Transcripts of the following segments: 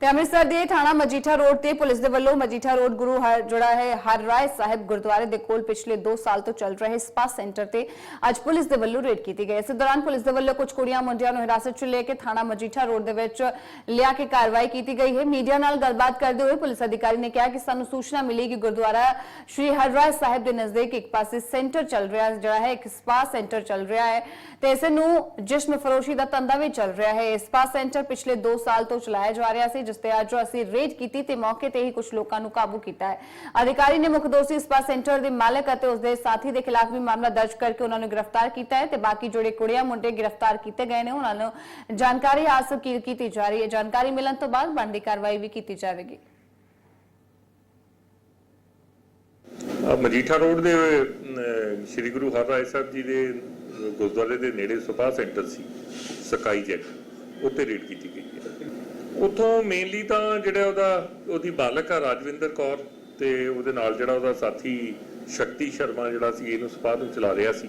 ਤੇ ਅੰਮ੍ਰਿਤਸਰ ਦੇ ਥਾਣਾ ਮਜੀਠਾ ਰੋਡ ਤੇ ਪੁਲਿਸ ਦੇ ਵੱਲੋਂ ਮਜੀਠਾ ਰੋਡ ਗੁਰੂ ਜਿਹੜਾ ਹੈ, ਹਰ ਰਾਏ ਸਾਹਿਬ ਗੁਰਦੁਆਰੇ ਦੇ ਕੋਲ ਪਿਛਲੇ 2 ਸਾਲ ਤੋਂ ਚੱਲ ਰਹੇ ਸਪਾ ਸੈਂਟਰ ਤੇ ਅੱਜ ਪੁਲਿਸ ਦੇ ਵੱਲੋਂ ਰੇਡ ਕੀਤੀ ਗਈ। ਇਸ ਦੌਰਾਨ ਪੁਲਿਸ ਦੇ ਵੱਲੋਂ ਕੁਝ ਕੁੜੀਆਂ ਮੁੰਡਿਆਂ ਨੂੰ ਹਿਰਾਸਤ 'ਚ ਲੈ ਕੇ ਥਾਣਾ ਮਜੀਠਾ ਰੋਡ ਦੇ ਵਿੱਚ ਲਿਆ ਕੇ ਕਾਰਵਾਈ ਕੀਤੀ ਗਈ ਹੈ। ਮੀਡੀਆ ਨਾਲ ਗੱਲਬਾਤ ਕਰਦੇ ਹੋਏ ਪੁਲਿਸ ਅਧਿਕਾਰੀ ਨੇ ਕਿਹਾ ਕਿ ਸਾਨੂੰ ਸੂਚਨਾ ਮਿਲੀ ਕਿ ਗੁਰਦੁਆਰਾ ਸ਼੍ਰੀ ਹਰ ਰਾਏ ਸਾਹਿਬ ਦੇ ਨਜ਼ਦੀਕ ਇੱਕ ਪਾਸੇ ਸੈਂਟਰ ਚੱਲ ਰਿਹਾ ਜਿਹੜਾ ਹੈ, ਇੱਕ ਸਪਾ ਸੈਂਟਰ ਚੱਲ ਰਿਹਾ ਹੈ ਤੇ ਇਸ ਨੂੰ ਜਿਸਮ ਫਰੋਸ਼ੀ ਦਾ ਧੰਦਾ ਵੀ ਚੱਲ ਰਿਹਾ ਹੈ। ਸਪਾ ਸੈਂਟਰ ਪਿਛਲੇ 2 ਸਾਲ ਤੋਂ ਚਲਾਇਆ ਜਾ ਰਿਹਾ ਸੀ ਜਿਸ ਤੇ ਅੱਜ ਅਸੀਂ ਰੇਡ ਕੀਤੀ ਤੇ ਮੌਕੇ ਤੇ ਹੀ ਕੁਝ ਲੋਕਾਂ ਨੂੰ ਕਾਬੂ ਕੀਤਾ ਹੈ। ਅਧਿਕਾਰੀ ਨੇ ਮੁੱਖ ਦੋਸ਼ੀ ਸਪਾ ਸੈਂਟਰ ਦੇ ਮਾਲਕ ਅਤੇ ਉਸ ਦੇ ਸਾਥੀ ਦੇ ਖਿਲਾਫ ਵੀ ਮਾਮਲਾ ਦਰਜ ਕਰਕੇ ਉਹਨਾਂ ਨੂੰ ਗ੍ਰਿਫਤਾਰ ਕੀਤਾ ਹੈ ਤੇ ਬਾਕੀ ਜਿਹੜੇ ਕੁੜੀਆਂ ਮੁੰਡੇ ਗ੍ਰਿਫਤਾਰ ਕੀਤੇ ਗਏ ਨੇ, ਉਹਨਾਂ ਨੂੰ ਜਾਣਕਾਰੀ ਹਾਸਲ ਕੀਤੀ ਜਾ ਰਹੀ ਹੈ। ਜਾਣਕਾਰੀ ਮਿਲਣ ਤੋਂ ਬਾਅਦ ਬਣਦੀ ਕਾਰਵਾਈ ਵੀ ਕੀਤੀ ਜਾਵੇਗੀ। ਮਜੀਠਾ ਰੋਡ ਦੇ ਸ੍ਰੀ ਗੁਰੂ ਹਰਰਾਏ ਸਾਹਿਬ ਜੀ ਦੇ ਗੁਰਦੁਆਰੇ ਦੇ ਨੇੜੇ ਸਪਾ ਸੈਂਟਰ ਸੀ, ਸਕਾਈ ਜੈਟ ਉੱਤੇ ਰੇਡ ਕੀਤੀ ਗਈ ਹੈ। ਉਥੋਂ ਮੇਨਲੀ ਤਾਂ ਜਿਹੜਾ ਉਹਦਾ ਉਹਦੀ ਬਾਲਕ ਆ ਰਾਜਵਿੰਦਰ ਕੌਰ ਤੇ ਉਹਦੇ ਨਾਲ ਜਿਹੜਾ ਉਹਦਾ ਸਾਥੀ ਸ਼ਕਤੀ ਸ਼ਰਮਾ ਜਿਹੜਾ ਸੀ ਇਹਨੂੰ ਸਪਾ ਨੂੰ ਚਲਾ ਰਿਹਾ ਸੀ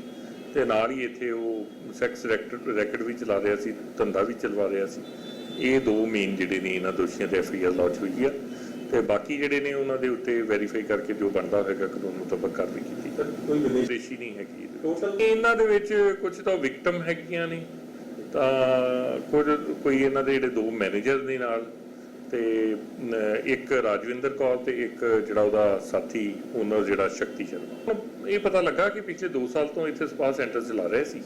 ਤੇ ਨਾਲ ਹੀ ਇੱਥੇ ਉਹ ਸੈਕਸ ਰੈਕਟ ਰੈਕਟ ਵੀ ਚਲਾ ਰਿਹਾ ਸੀ ਧੰਦਾ ਵੀ ਚਲਵਾ ਰਿਹਾ ਸੀ। ਇਹ ਦੋ ਮੇਨ ਜਿਹੜੇ ਨੇ ਇਹਨਾਂ ਦੋਸ਼ੀਆਂ ਤੇ ਐਫ ਆਈ ਆਰ ਲਾਂਚ ਹੋਈ ਆ ਤੇ ਬਾਕੀ ਜਿਹੜੇ ਨੇ ਉਹਨਾਂ ਦੇ ਉੱਤੇ ਵੈਰੀਫਾਈ ਕਰਕੇ ਜੋ ਬਣਦਾ ਹੋਏਗਾ ਕਾਨੂੰਨ ਮੁਤਾਬਕ ਕਾਰਵਾਈ ਕੀਤੀ ਕੋਈ ਵਿਦੇਸ਼ ਨਹੀਂ ਹੈਗੀ। ਟੋਟਲ ਇਹਨਾਂ ਦੇ ਵਿੱਚ ਕੁਝ ਤਾਂ ਵਿਕਟਮ ਹੈਗੀਆਂ ਨੇ। ਤਾਂ ਕੁਝ, ਕੋਈ ਇਹਨਾਂ ਦੇ ਜਿਹੜੇ ਦੋ ਮੈਨੇਜਰ ਨੇ ਨਾਲ ਤੇ ਇੱਕ ਰਾਜਵਿੰਦਰ ਕੌਰ ਤੇ ਇੱਕ ਜਿਹੜਾ ਉਹਦਾ ਸਾਥੀ ਓਨਰ ਜਿਹੜਾ ਸ਼ਕਤੀ ਸ਼ਰਮਾ। ਇਹ ਪਤਾ ਲੱਗਾ ਕਿ ਪਿਛਲੇ 2 ਸਾਲ ਤੋਂ ਇੱਥੇ ਸਪਾ ਸੈਂਟਰ ਚਲਾ ਰਹੇ ਸੀ।